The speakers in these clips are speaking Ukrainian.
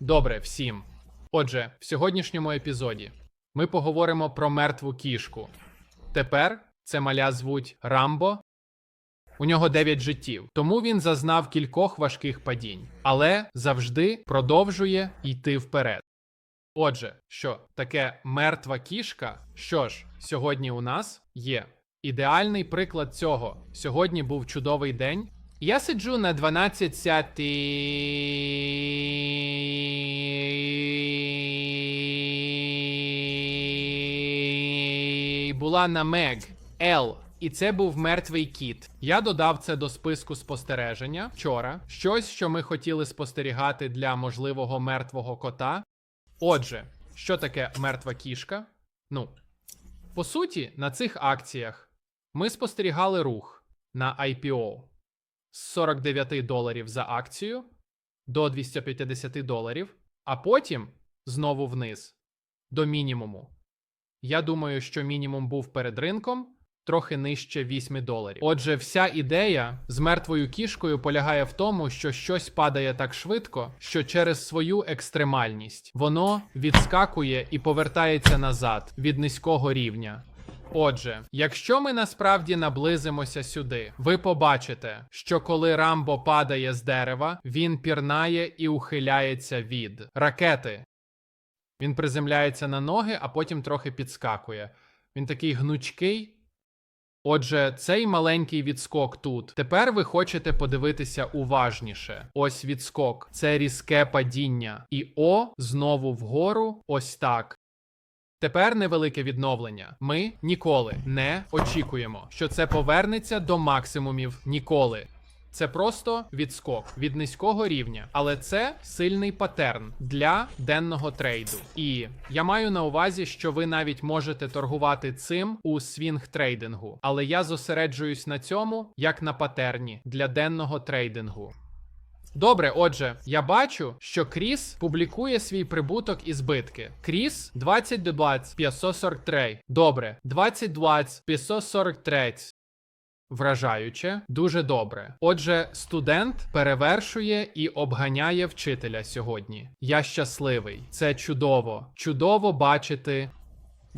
Добре, всім. Отже, в сьогоднішньому епізоді ми поговоримо про мертву кішку. Тепер це маля звуть Рамбо. У нього 9 життів, тому він зазнав кількох важких падінь, але завжди продовжує йти вперед. Отже, що таке мертва кішка? Що ж, сьогодні у нас є ідеальний приклад цього. Сьогодні був чудовий день. Я сиджу на 12 сяти... Була на Мег Л. І це був мертвий кіт. Я додав це до списку спостереження вчора. Щось, що ми хотіли спостерігати для можливого мертвого кота. Отже, що таке мертва кішка? Ну, по суті, на цих акціях ми спостерігали рух на IPO з 49 доларів за акцію до 250 доларів, а потім знову вниз до мінімуму. Я думаю, що мінімум був перед ринком трохи нижче 8 доларів. Отже, вся ідея з мертвою кішкою полягає в тому, що щось падає так швидко, що через свою екстремальність воно відскакує і повертається назад від низького рівня. Отже, якщо ми насправді наблизимося сюди, ви побачите, що коли Рамбо падає з дерева, він пірнає і ухиляється від ракети. Він приземляється на ноги, а потім трохи підскакує. Він такий гнучкий. Отже, цей маленький відскок тут. Тепер ви хочете подивитися уважніше. Ось відскок, це різке падіння. І О знову вгору, ось так. Тепер невелике відновлення. Ми ніколи не очікуємо, що це повернеться до максимумів ніколи. Це просто відскок від низького рівня, але це сильний патерн для денного трейду. І я маю на увазі, що ви навіть можете торгувати цим у свінг трейдингу, але я зосереджуюсь на цьому як на патерні для денного трейдингу. Добре, отже, я бачу, що Кріс публікує свій прибуток і збитки. Кріс 20 до 20, 543. Добре, 20 20, 543. Вражаюче, дуже добре. Отже, студент перевершує і обганяє вчителя сьогодні. Я щасливий. Це чудово. Чудово бачити.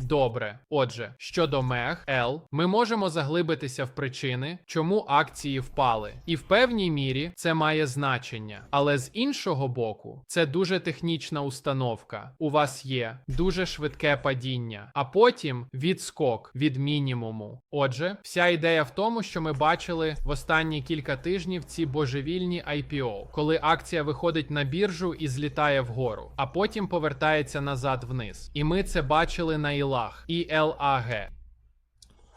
Добре. Отже, щодо Мег Л, ми можемо заглибитися в причини, чому акції впали, і в певній мірі це має значення. Але з іншого боку, це дуже технічна установка. У вас є дуже швидке падіння, а потім відскок від мінімуму. Отже, вся ідея в тому, що ми бачили в останні кілька тижнів ці божевільні IPO, коли акція виходить на біржу і злітає вгору, а потім повертається назад вниз. І ми це бачили на ілах і LAG.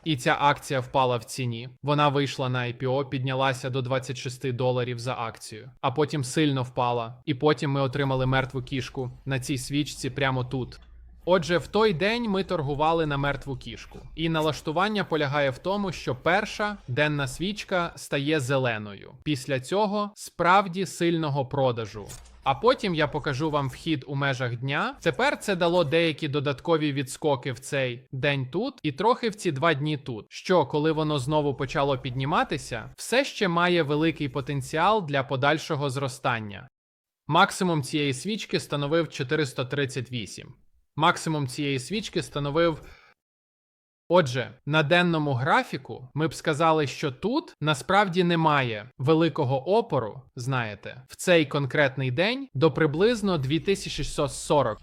І ця акція впала в ціні. Вона вийшла на IPO, піднялася до 26 доларів за акцію, а потім сильно впала. І потім ми отримали мертву кішку на цій свічці прямо тут. Отже, в той день ми торгували на мертву кішку, і налаштування полягає в тому, що перша денна свічка стає зеленою. Після цього справді сильного продажу. А потім я покажу вам вхід у межах дня. Тепер це дало деякі додаткові відскоки в цей день тут і трохи в ці два дні тут. Що, коли воно знову почало підніматися, все ще має великий потенціал для подальшого зростання. Максимум цієї свічки становив 438. Максимум цієї свічки становив. Отже, на денному графіку ми б сказали, що тут насправді немає великого опору, знаєте, в цей конкретний день до приблизно 2640.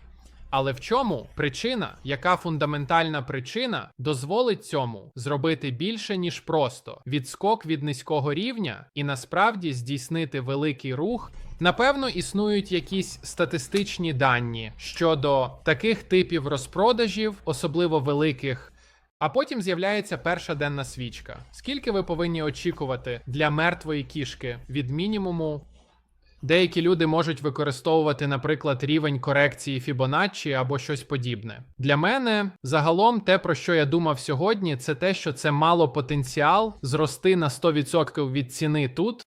Але в чому причина, яка фундаментальна причина дозволить цьому зробити більше, ніж просто відскок від низького рівня і насправді здійснити великий рух? Напевно, існують якісь статистичні дані щодо таких типів розпродажів, особливо великих. А потім з'являється перша денна свічка. Скільки ви повинні очікувати для мертвої кішки від мінімуму Деякі люди можуть використовувати, наприклад, рівень корекції Фібоначчі або щось подібне. Для мене загалом те, про що я думав сьогодні, це те, що це мало потенціал зрости на 100% від ціни тут,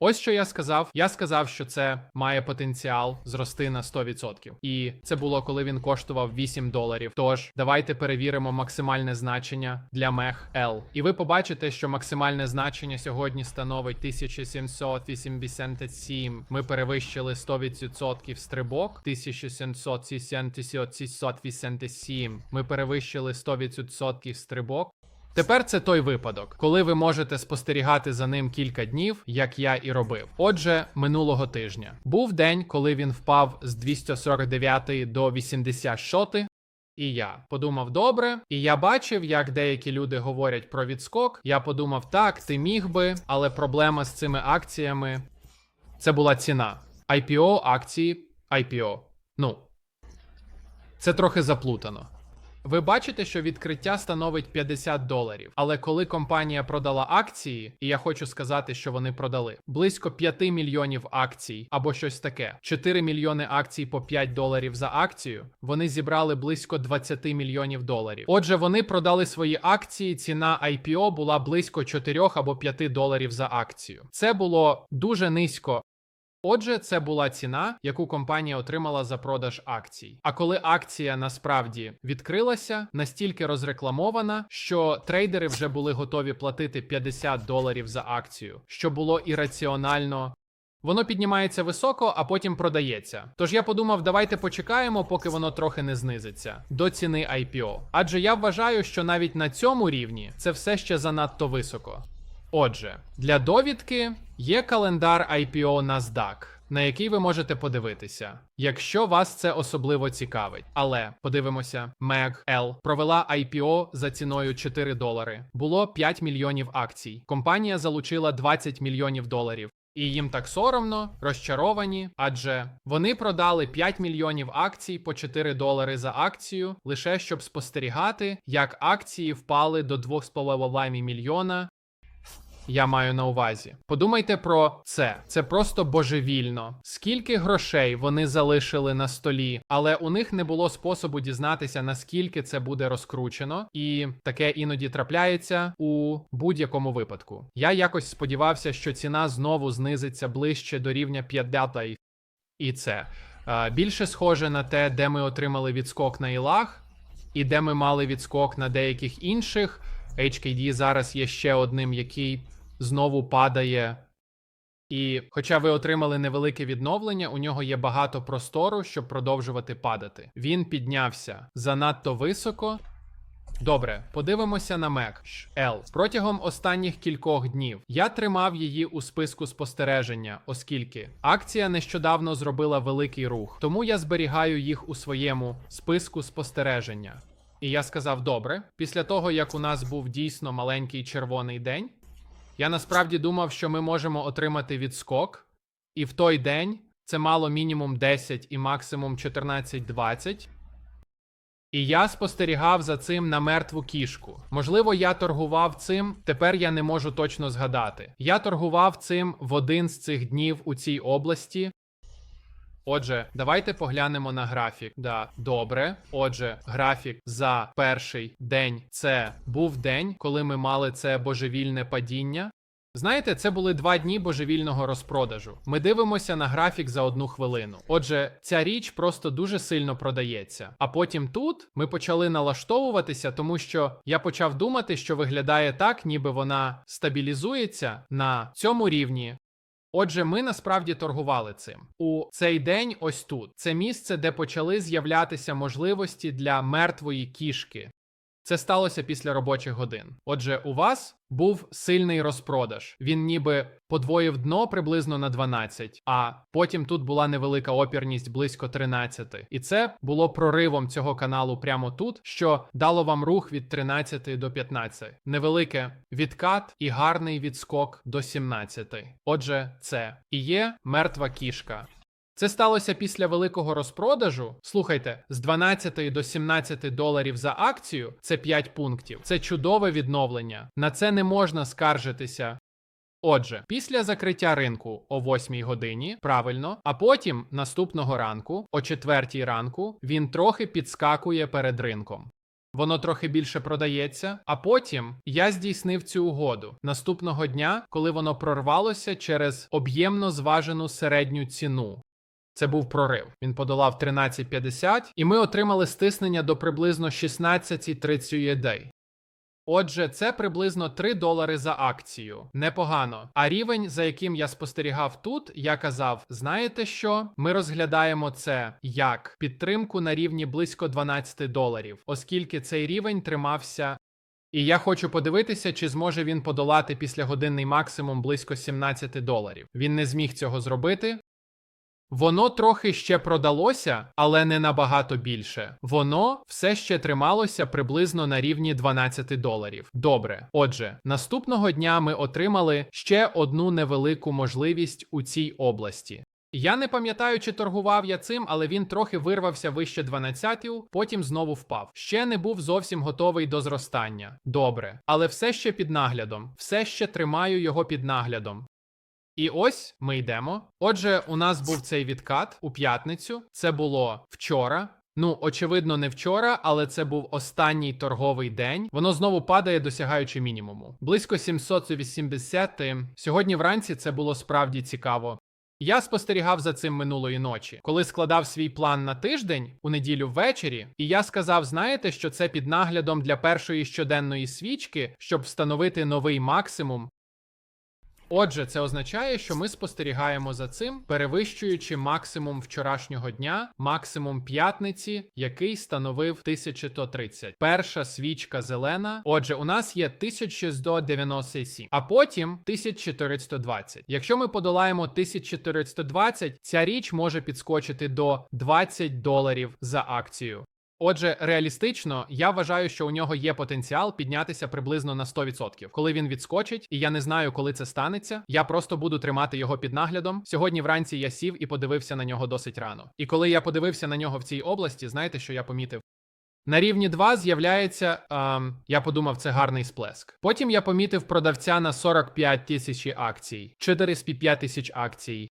Ось що я сказав. Я сказав, що це має потенціал зрости на 100%. І це було коли він коштував 8 доларів. Тож давайте перевіримо максимальне значення для мех L. І ви побачите, що максимальне значення сьогодні становить 1787. Ми перевищили 100% стрибок. 1787. Ми перевищили 100% стрибок. Тепер це той випадок, коли ви можете спостерігати за ним кілька днів, як я і робив. Отже, минулого тижня був день, коли він впав з 249 до 86. І я подумав добре, і я бачив, як деякі люди говорять про відскок. Я подумав, так, ти міг би, але проблема з цими акціями це була ціна. IPO, акції, IPO. Ну, це трохи заплутано. Ви бачите, що відкриття становить 50 доларів. Але коли компанія продала акції, і я хочу сказати, що вони продали близько 5 мільйонів акцій або щось таке, 4 мільйони акцій по 5 доларів за акцію, вони зібрали близько 20 мільйонів доларів. Отже, вони продали свої акції. Ціна IPO була близько 4 або 5 доларів за акцію. Це було дуже низько. Отже, це була ціна, яку компанія отримала за продаж акцій. А коли акція насправді відкрилася, настільки розрекламована, що трейдери вже були готові платити 50 доларів за акцію, що було ірраціонально. Воно піднімається високо, а потім продається. Тож я подумав, давайте почекаємо, поки воно трохи не знизиться до ціни IPO. Адже я вважаю, що навіть на цьому рівні це все ще занадто високо. Отже, для довідки є календар IPO NASDAQ, на який ви можете подивитися, якщо вас це особливо цікавить. Але подивимося, MEG L провела IPO за ціною 4 долари. Було 5 мільйонів акцій. Компанія залучила 20 мільйонів доларів. І їм так соромно, розчаровані, адже вони продали 5 мільйонів акцій по 4 долари за акцію, лише щоб спостерігати, як акції впали до 2,5 мільйона я маю на увазі. Подумайте про це. Це просто божевільно. Скільки грошей вони залишили на столі, але у них не було способу дізнатися, наскільки це буде розкручено, і таке іноді трапляється у будь-якому випадку. Я якось сподівався, що ціна знову знизиться ближче до рівня 50. І це більше схоже на те, де ми отримали відскок на ілах, і де ми мали відскок на деяких інших. HKD зараз є ще одним, який знову падає. І, хоча ви отримали невелике відновлення, у нього є багато простору, щоб продовжувати падати. Він піднявся занадто високо. Добре, подивимося на MEC L. Протягом останніх кількох днів я тримав її у списку спостереження, оскільки акція нещодавно зробила великий рух, тому я зберігаю їх у своєму списку спостереження. І я сказав: добре, після того як у нас був дійсно маленький червоний день, я насправді думав, що ми можемо отримати відскок, і в той день це мало мінімум 10 і максимум 14-20. І я спостерігав за цим на мертву кішку. Можливо, я торгував цим, тепер я не можу точно згадати. Я торгував цим в один з цих днів у цій області. Отже, давайте поглянемо на графік. Да, добре. Отже, графік за перший день це був день, коли ми мали це божевільне падіння. Знаєте, це були два дні божевільного розпродажу. Ми дивимося на графік за одну хвилину. Отже, ця річ просто дуже сильно продається. А потім тут ми почали налаштовуватися, тому що я почав думати, що виглядає так, ніби вона стабілізується на цьому рівні. Отже, ми насправді торгували цим у цей день. Ось тут це місце, де почали з'являтися можливості для мертвої кішки. Це сталося після робочих годин. Отже, у вас був сильний розпродаж. Він ніби подвоїв дно приблизно на 12, а потім тут була невелика опірність близько 13. І це було проривом цього каналу прямо тут, що дало вам рух від 13 до 15. Невелике відкат і гарний відскок до 17. Отже, це і є мертва кішка. Це сталося після великого розпродажу. Слухайте, з 12 до 17 доларів за акцію це 5 пунктів. Це чудове відновлення. На це не можна скаржитися. Отже, після закриття ринку о 8 годині, правильно, а потім наступного ранку, о 4 ранку, він трохи підскакує перед ринком. воно трохи більше продається. А потім я здійснив цю угоду наступного дня, коли воно прорвалося через об'ємно зважену середню ціну. Це був прорив. Він подолав 13.50, і ми отримали стиснення до приблизно 16.30 єдей. Отже, це приблизно 3 долари за акцію. Непогано. А рівень, за яким я спостерігав тут, я казав: знаєте що? Ми розглядаємо це як підтримку на рівні близько 12 доларів, оскільки цей рівень тримався. І я хочу подивитися, чи зможе він подолати післягодинний максимум близько 17 доларів. Він не зміг цього зробити. Воно трохи ще продалося, але не набагато більше. Воно все ще трималося приблизно на рівні 12 доларів. Добре. Отже, наступного дня ми отримали ще одну невелику можливість у цій області. Я не пам'ятаю, чи торгував я цим, але він трохи вирвався вище 12, потім знову впав. Ще не був зовсім готовий до зростання. Добре, але все ще під наглядом, все ще тримаю його під наглядом. І ось ми йдемо. Отже, у нас був цей відкат у п'ятницю. Це було вчора. Ну, очевидно, не вчора, але це був останній торговий день. Воно знову падає, досягаючи мінімуму. Близько 780. Сьогодні вранці це було справді цікаво. Я спостерігав за цим минулої ночі, коли складав свій план на тиждень у неділю ввечері, і я сказав: знаєте, що це під наглядом для першої щоденної свічки, щоб встановити новий максимум. Отже, це означає, що ми спостерігаємо за цим, перевищуючи максимум вчорашнього дня, максимум п'ятниці, який становив 1130. Перша свічка зелена. Отже, у нас є 1197, а потім 1420. Якщо ми подолаємо 1420, ця річ може підскочити до 20 доларів за акцію. Отже, реалістично, я вважаю, що у нього є потенціал піднятися приблизно на 100%. Коли він відскочить, і я не знаю, коли це станеться. Я просто буду тримати його під наглядом. Сьогодні вранці я сів і подивився на нього досить рано. І коли я подивився на нього в цій області, знаєте, що я помітив? На рівні 2 з'являється, ем, я подумав, це гарний сплеск. Потім я помітив продавця на 45 тисяч акцій, 45 тисяч акцій.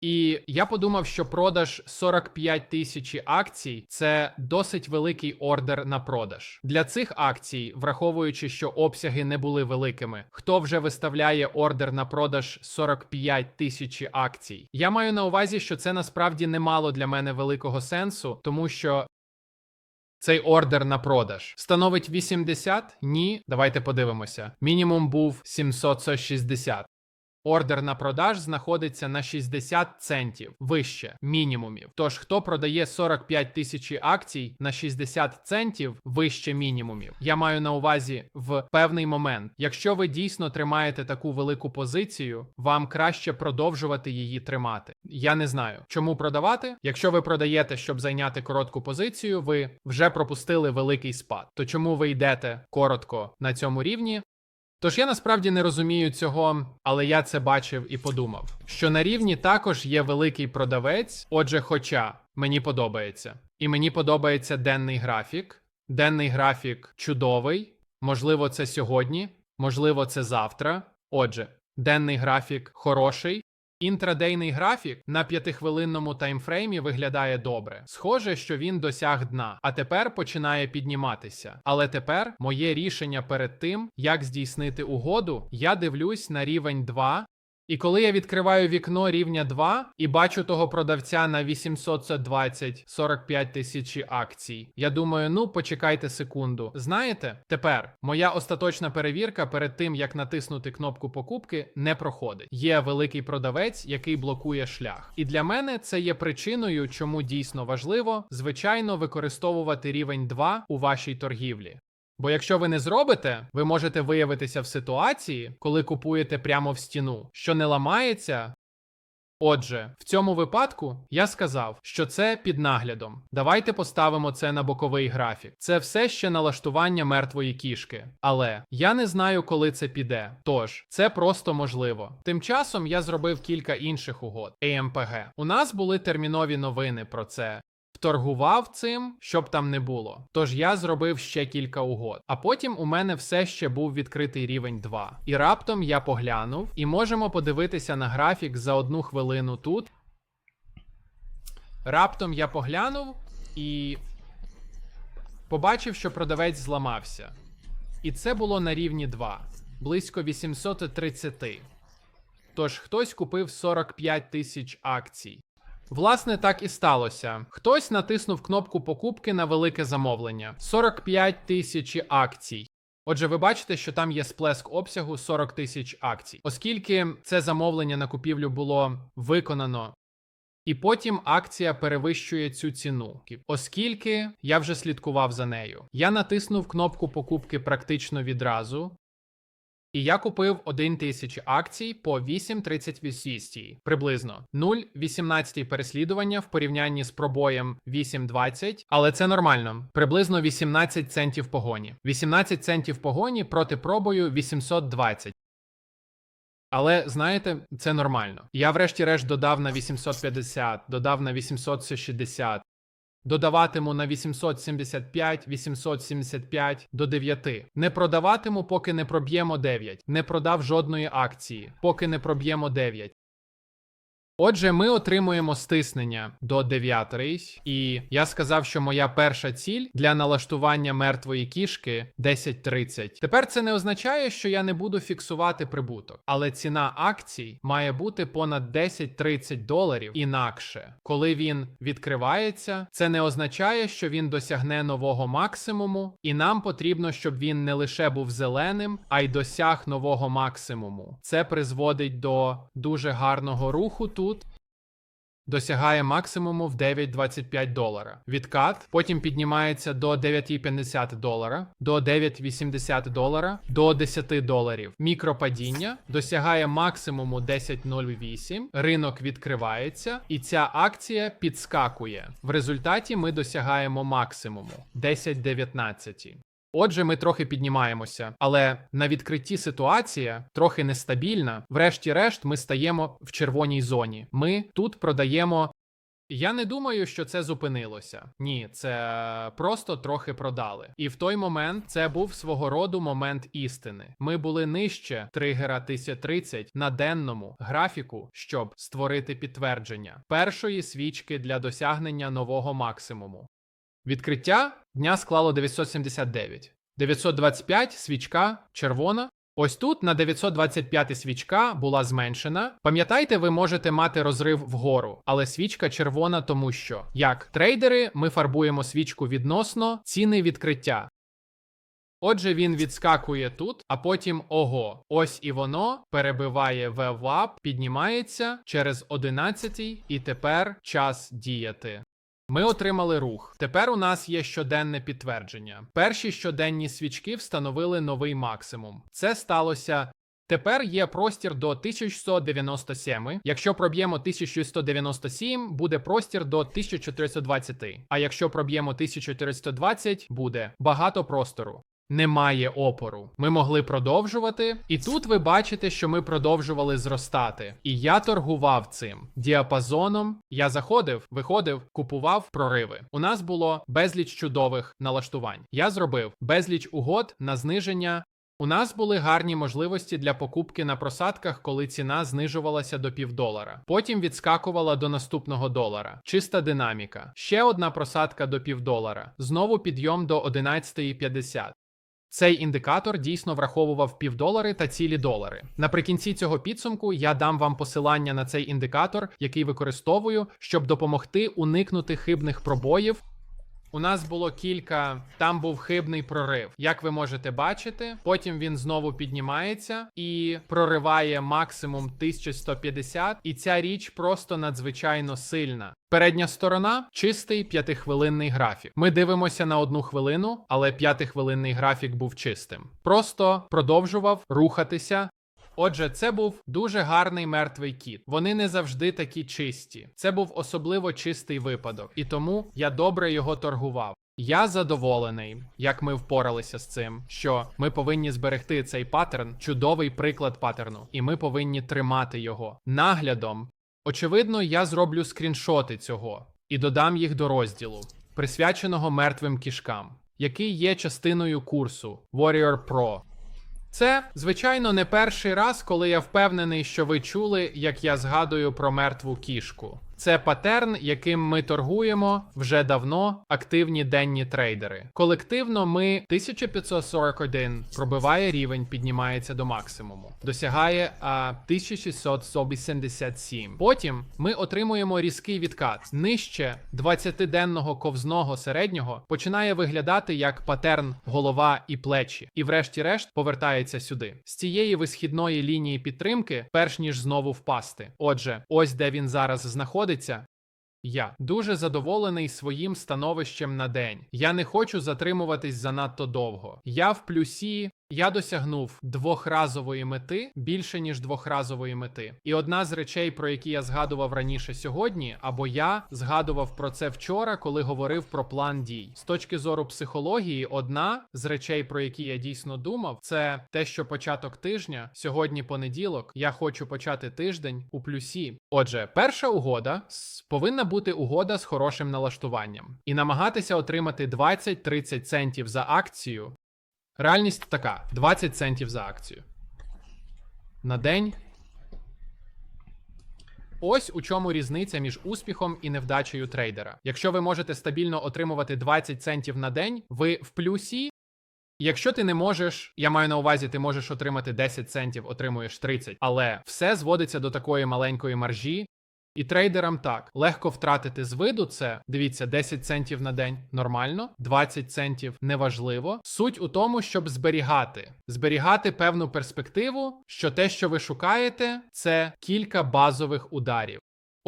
І я подумав, що продаж 45 тисяч акцій це досить великий ордер на продаж. Для цих акцій, враховуючи, що обсяги не були великими, хто вже виставляє ордер на продаж 45 тисяч акцій? Я маю на увазі, що це насправді не мало для мене великого сенсу, тому що. Цей ордер на продаж становить 80? Ні. Давайте подивимося. Мінімум був 760. Ордер на продаж знаходиться на 60 центів вище мінімумів. Тож хто продає 45 тисяч акцій на 60 центів вище мінімумів? Я маю на увазі в певний момент. Якщо ви дійсно тримаєте таку велику позицію, вам краще продовжувати її тримати. Я не знаю, чому продавати. Якщо ви продаєте, щоб зайняти коротку позицію, ви вже пропустили великий спад. То чому ви йдете коротко на цьому рівні? Тож я насправді не розумію цього, але я це бачив і подумав, що на рівні також є великий продавець. Отже, хоча мені подобається, і мені подобається денний графік. Денний графік чудовий. Можливо, це сьогодні, можливо, це завтра. Отже, денний графік хороший. Інтрадейний графік на п'ятихвилинному таймфреймі виглядає добре. Схоже, що він досяг дна, а тепер починає підніматися. Але тепер моє рішення перед тим, як здійснити угоду, я дивлюсь на рівень 2. І коли я відкриваю вікно рівня 2 і бачу того продавця на 820 45 тисяч акцій, я думаю, ну почекайте секунду. Знаєте, тепер моя остаточна перевірка перед тим, як натиснути кнопку покупки, не проходить. Є великий продавець, який блокує шлях. І для мене це є причиною, чому дійсно важливо, звичайно, використовувати рівень 2 у вашій торгівлі. Бо якщо ви не зробите, ви можете виявитися в ситуації, коли купуєте прямо в стіну, що не ламається. Отже, в цьому випадку я сказав, що це під наглядом. Давайте поставимо це на боковий графік. Це все ще налаштування мертвої кішки. Але я не знаю, коли це піде. Тож це просто можливо. Тим часом я зробив кілька інших угод. AMPG. У нас були термінові новини про це. Торгував цим, щоб там не було. Тож я зробив ще кілька угод. А потім у мене все ще був відкритий рівень 2. І раптом я поглянув, і можемо подивитися на графік за одну хвилину тут. Раптом я поглянув і. Побачив, що продавець зламався. І це було на рівні 2, близько 830. Тож хтось купив 45 тисяч акцій. Власне, так і сталося. Хтось натиснув кнопку покупки на велике замовлення 45 тисяч акцій. Отже, ви бачите, що там є сплеск обсягу 40 тисяч акцій, оскільки це замовлення на купівлю було виконано. І потім акція перевищує цю ціну, оскільки я вже слідкував за нею. Я натиснув кнопку покупки практично відразу, і я купив 1 тисяч акцій по 8,38 приблизно 0,18 переслідування в порівнянні з пробоєм 8,20, але це нормально. Приблизно 18 центів погоні. 18 центів погоні проти пробою 820. Але знаєте, це нормально. Я врешті-решт додав на 850, додав на 860, додаватиму на 875, 875 до 9. Не продаватиму, поки не проб'ємо 9. Не продав жодної акції, поки не проб'ємо 9. Отже, ми отримуємо стиснення до 9, і я сказав, що моя перша ціль для налаштування мертвої кішки 10.30. Тепер це не означає, що я не буду фіксувати прибуток, але ціна акцій має бути понад 10-30 доларів інакше. Коли він відкривається, це не означає, що він досягне нового максимуму, і нам потрібно, щоб він не лише був зеленим, а й досяг нового максимуму. Це призводить до дуже гарного руху тут. Досягає максимуму в 9,25 долара. Відкат потім піднімається до 9,50 долара, до 9,80 долара, до 10 доларів. Мікропадіння досягає максимуму 10,08. Ринок відкривається, і ця акція підскакує. В результаті ми досягаємо максимуму 10,19. Отже, ми трохи піднімаємося, але на відкритті ситуація трохи нестабільна. Врешті-решт, ми стаємо в червоній зоні. Ми тут продаємо. Я не думаю, що це зупинилося. Ні, це просто трохи продали. І в той момент це був свого роду момент істини. Ми були нижче тригера 1030 на денному графіку, щоб створити підтвердження першої свічки для досягнення нового максимуму. Відкриття дня склало 979. 925 свічка червона. Ось тут на 925 свічка була зменшена. Пам'ятайте, ви можете мати розрив вгору, але свічка червона, тому що як трейдери ми фарбуємо свічку відносно ціни відкриття. Отже, він відскакує тут, а потім ого. Ось і воно перебиває вевап, піднімається через 11 і тепер час діяти. Ми отримали рух. Тепер у нас є щоденне підтвердження. Перші щоденні свічки встановили новий максимум. Це сталося. Тепер є простір до 1197. Якщо проб'ємо 1197, буде простір до 1420. А якщо проб'ємо 1420, буде багато простору. Немає опору. Ми могли продовжувати, і тут ви бачите, що ми продовжували зростати. І я торгував цим діапазоном. Я заходив, виходив, купував прориви. У нас було безліч чудових налаштувань. Я зробив безліч угод на зниження. У нас були гарні можливості для покупки на просадках, коли ціна знижувалася до півдолара. Потім відскакувала до наступного долара. Чиста динаміка. Ще одна просадка до півдолара. Знову підйом до 11,50. Цей індикатор дійсно враховував півдолари та цілі долари. Наприкінці цього підсумку я дам вам посилання на цей індикатор, який використовую, щоб допомогти уникнути хибних пробоїв. У нас було кілька, там був хибний прорив. Як ви можете бачити, потім він знову піднімається і прориває максимум 1150, і ця річ просто надзвичайно сильна. Передня сторона чистий п'ятихвилинний графік. Ми дивимося на одну хвилину, але п'ятихвилинний графік був чистим. Просто продовжував рухатися. Отже, це був дуже гарний мертвий кіт. Вони не завжди такі чисті. Це був особливо чистий випадок, і тому я добре його торгував. Я задоволений, як ми впоралися з цим, що ми повинні зберегти цей паттерн, чудовий приклад паттерну, і ми повинні тримати його наглядом. Очевидно, я зроблю скріншоти цього і додам їх до розділу, присвяченого мертвим кішкам, який є частиною курсу Warrior Pro. Це, звичайно, не перший раз, коли я впевнений, що ви чули, як я згадую про мертву кішку. Це патерн, яким ми торгуємо вже давно. Активні денні трейдери. Колективно ми 1541 пробиває рівень, піднімається до максимуму, досягає а, 1687. Потім ми отримуємо різкий відкат нижче 20-денного ковзного середнього починає виглядати як патерн голова і плечі, і, врешті-решт, повертається сюди з цієї висхідної лінії підтримки, перш ніж знову впасти. Отже, ось де він зараз знаходиться. Я дуже задоволений своїм становищем на день. Я не хочу затримуватись занадто довго. Я в плюсі. Я досягнув двохразової мети більше ніж двохразової мети. І одна з речей, про які я згадував раніше сьогодні, або я згадував про це вчора, коли говорив про план дій. З точки зору психології, одна з речей, про які я дійсно думав, це те, що початок тижня, сьогодні понеділок, я хочу почати тиждень у плюсі. Отже, перша угода повинна бути угода з хорошим налаштуванням і намагатися отримати 20-30 центів за акцію. Реальність така: 20 центів за акцію. На день. Ось у чому різниця між успіхом і невдачею трейдера. Якщо ви можете стабільно отримувати 20 центів на день, ви в плюсі. Якщо ти не можеш, я маю на увазі, ти можеш отримати 10 центів, отримуєш 30, але все зводиться до такої маленької маржі. І трейдерам так легко втратити з виду це. Дивіться, 10 центів на день нормально, 20 центів неважливо. Суть у тому, щоб зберігати, зберігати певну перспективу, що те, що ви шукаєте, це кілька базових ударів.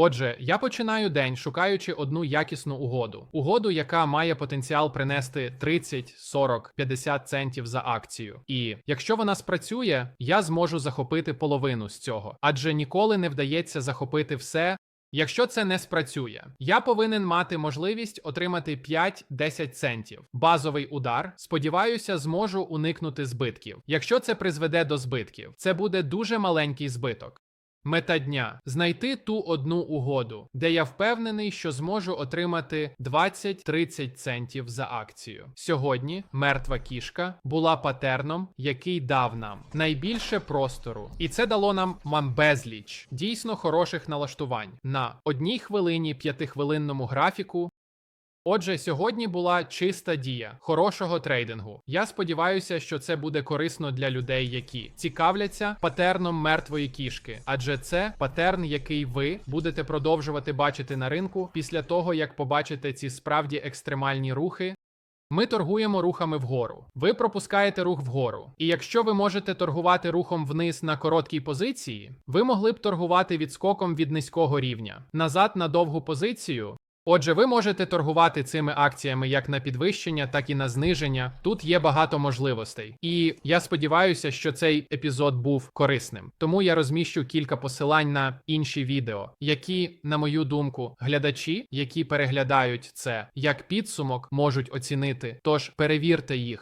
Отже, я починаю день, шукаючи одну якісну угоду. Угоду, яка має потенціал принести 30, 40, 50 центів за акцію. І якщо вона спрацює, я зможу захопити половину з цього, адже ніколи не вдається захопити все. Якщо це не спрацює, я повинен мати можливість отримати 5-10 центів. Базовий удар. Сподіваюся, зможу уникнути збитків. Якщо це призведе до збитків, це буде дуже маленький збиток. Мета дня знайти ту одну угоду, де я впевнений, що зможу отримати 20-30 центів за акцію. Сьогодні мертва кішка була патерном, який дав нам найбільше простору, і це дало нам мам безліч дійсно хороших налаштувань на одній хвилині п'ятихвилинному графіку. Отже, сьогодні була чиста дія хорошого трейдингу. Я сподіваюся, що це буде корисно для людей, які цікавляться патерном мертвої кішки, адже це патерн, який ви будете продовжувати бачити на ринку після того, як побачите ці справді екстремальні рухи. Ми торгуємо рухами вгору. Ви пропускаєте рух вгору. І якщо ви можете торгувати рухом вниз на короткій позиції, ви могли б торгувати відскоком від низького рівня назад на довгу позицію. Отже, ви можете торгувати цими акціями як на підвищення, так і на зниження. Тут є багато можливостей. І я сподіваюся, що цей епізод був корисним. Тому я розміщу кілька посилань на інші відео, які, на мою думку, глядачі, які переглядають це як підсумок, можуть оцінити. Тож перевірте їх.